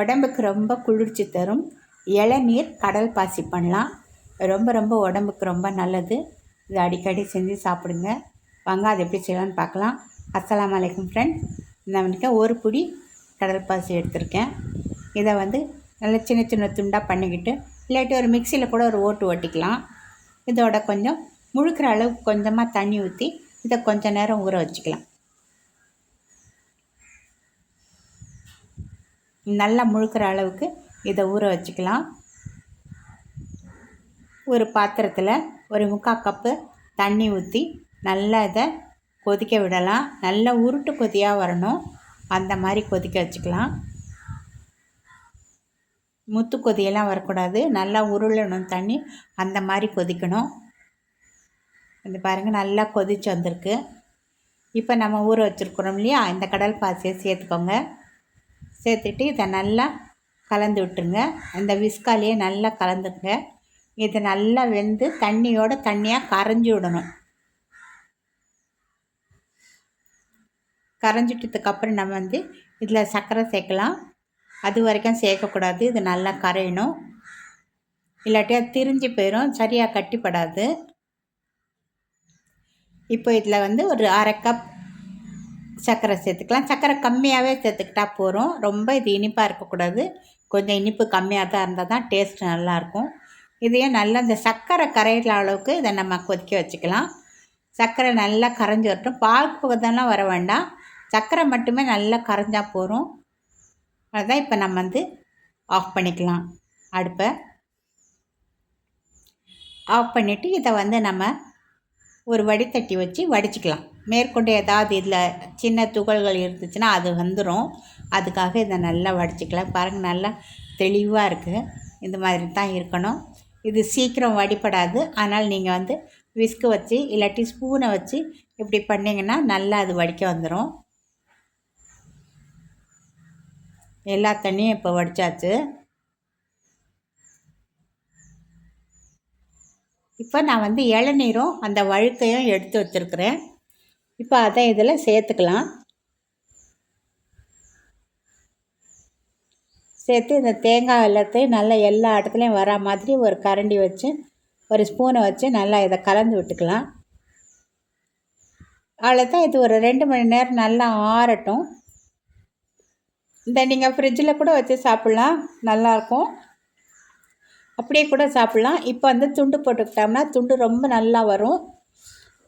உடம்புக்கு ரொம்ப குளிர்ச்சி தரும். இளநீர் கடல் பாசி பண்ணலாம். ரொம்ப ரொம்ப உடம்புக்கு ரொம்ப நல்லது. இது அடிக்கடி செஞ்சு சாப்பிடுங்க. வாங்க அது எப்படி செய்யலாம்னு பார்க்கலாம். அஸ்லாம் வலைக்கம் ஃப்ரெண்ட் நான் வந்துட்டு ஒரு பிடி கடல் பாசி எடுத்திருக்கேன். இதை வந்து நல்லா சின்ன சின்ன துண்டாக பண்ணிக்கிட்டு இல்லாட்டி ஒரு மிக்சியில் கூட ஒரு ஓட்டு ஓட்டிக்கலாம். இதோட கொஞ்சம் முழுக்கிற அளவுக்கு கொஞ்சமாக தண்ணி ஊற்றி இதை கொஞ்சம் நேரம் ஊற வச்சுக்கலாம். நல்லா முழுக்கிற அளவுக்கு இதை ஊற வச்சுக்கலாம். ஒரு பாத்திரத்தில் ஒரு முக்கால் கப்பு தண்ணி ஊற்றி நல்லா இதை கொதிக்க விடலாம். நல்லா உருட்டு கொதியாக வரணும். அந்த மாதிரி கொதிக்க வச்சுக்கலாம். முத்து கொதியெல்லாம் வரக்கூடாது. நல்லா உருளணும் தண்ணி. அந்த மாதிரி கொதிக்கணும். இது பாருங்கள் நல்லா கொதிச்சு வந்திருக்கு. இப்போ நம்ம ஊற வச்சுருக்குறோம் இல்லையா? இந்த கடல் பாசியை சேர்த்துக்கோங்க. சேர்த்துட்டு இதை நல்லா கலந்து விட்டுருங்க. அந்த விஸ்காலேயே நல்லா கலந்துங்க இது நல்லா வெந்து தண்ணியோட தண்ணியாக கரைஞ்சி விடணும். கரைஞ்சிட்டதுக்கப்புறம் நம்ம வந்து இதில் சர்க்கரை சேர்க்கலாம். அது வரைக்கும் சேர்க்கக்கூடாது. இது நல்லா கரையணும். இல்லாட்டி அது திரிஞ்சு போயிடும் சரியாக கட்டிப்படாது. இப்போ இதில் வந்து ஒரு அரை கப் சர்க்கரை சேர்த்துக்கலாம். சர்க்கரை கம்மியாகவே சேர்த்துக்கிட்டா போகிறோம் ரொம்ப இது இனிப்பாக இருக்கக்கூடாது. கொஞ்சம் இனிப்பு கம்மியாக தான் இருந்தால் தான் டேஸ்ட் நல்லாயிருக்கும். இதையும் நல்லா இந்த சர்க்கரை கரையிற அளவுக்கு இதை நம்ம கொதிக்க வச்சுக்கலாம். சர்க்கரை நல்லா கரைஞ்சி வரட்டும். பால் புகதெல்லாம் வர வேண்டாம். சர்க்கரை மட்டுமே நல்லா கரைஞ்சால் போகிறோம் அதுதான் இப்போ நம்ம வந்து ஆஃப் பண்ணிக்கலாம் அடுப்பை. ஆஃப் பண்ணிவிட்டு இதை வந்து நம்ம ஒரு வடித்தட்டி வச்சு வடிச்சிக்கலாம். மேற்கொண்டு ஏதாவது இதில் சின்ன துகள்கள் இருந்துச்சுன்னா அது வந்துடும் அதுக்காக இதை நல்லா வடிச்சிக்கலாம். பாருங்கள் நல்லா தெளிவாக இருக்குது இந்த மாதிரி தான் இருக்கணும். இது சீக்கிரம் வடிப்படாது ஆனால் நீங்கள் வந்து விஸ்கு வச்சு இல்லாட்டி ஸ்பூனை வச்சு இப்படி பண்ணிங்கன்னா நல்லா அது வடிக்க வந்துடும் எல்லா தண்ணியும் இப்போ வடித்தாச்சு இப்போ நான் வந்து இளநீரும் அந்த வழுக்கையும் எடுத்து வச்சுருக்கிறேன். இப்போ அதை இதில் சேர்த்துக்கலாம். சேர்த்து இந்த தேங்காய் எல்லாத்தையும் நல்லா எல்லா இடத்துலையும் வரா மாதிரி ஒரு கரண்டி வச்சு ஒரு ஸ்பூனை வச்சு நல்லா இதை கலந்து விட்டுக்கலாம். அவ்வளோதான் இது ஒரு ரெண்டு மணி நேரம் நல்லா ஆறட்டும். இந்த நீங்கள் ஃப்ரிட்ஜில் கூட வச்சு சாப்பிட்லாம். நல்லாயிருக்கும் அப்படியே கூட சாப்பிட்லாம். இப்போ வந்து துண்டு போட்டுக்கிட்டோம்னா துண்டு ரொம்ப நல்லா வரும்.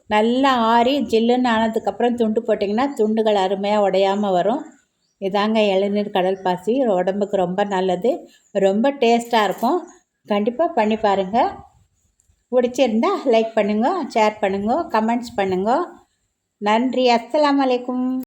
நல்லா ஆறி ஜில்லுன்னு ஆனதுக்கப்புறம் துண்டு போட்டிங்கன்னா துண்டுகள் அருமையாக உடையாமல் வரும். இதாங்க இளநீர் கடல் பாசி. உடம்புக்கு ரொம்ப நல்லது. ரொம்ப டேஸ்ட்டாக இருக்கும். கண்டிப்பாக பண்ணி பாருங்கள் பிடிச்சிருந்தா லைக் பண்ணுங்கள் ஷேர் பண்ணுங்க கமெண்ட்ஸ் பண்ணுங்க. நன்றி. அஸ்லாம் வலைக்கும்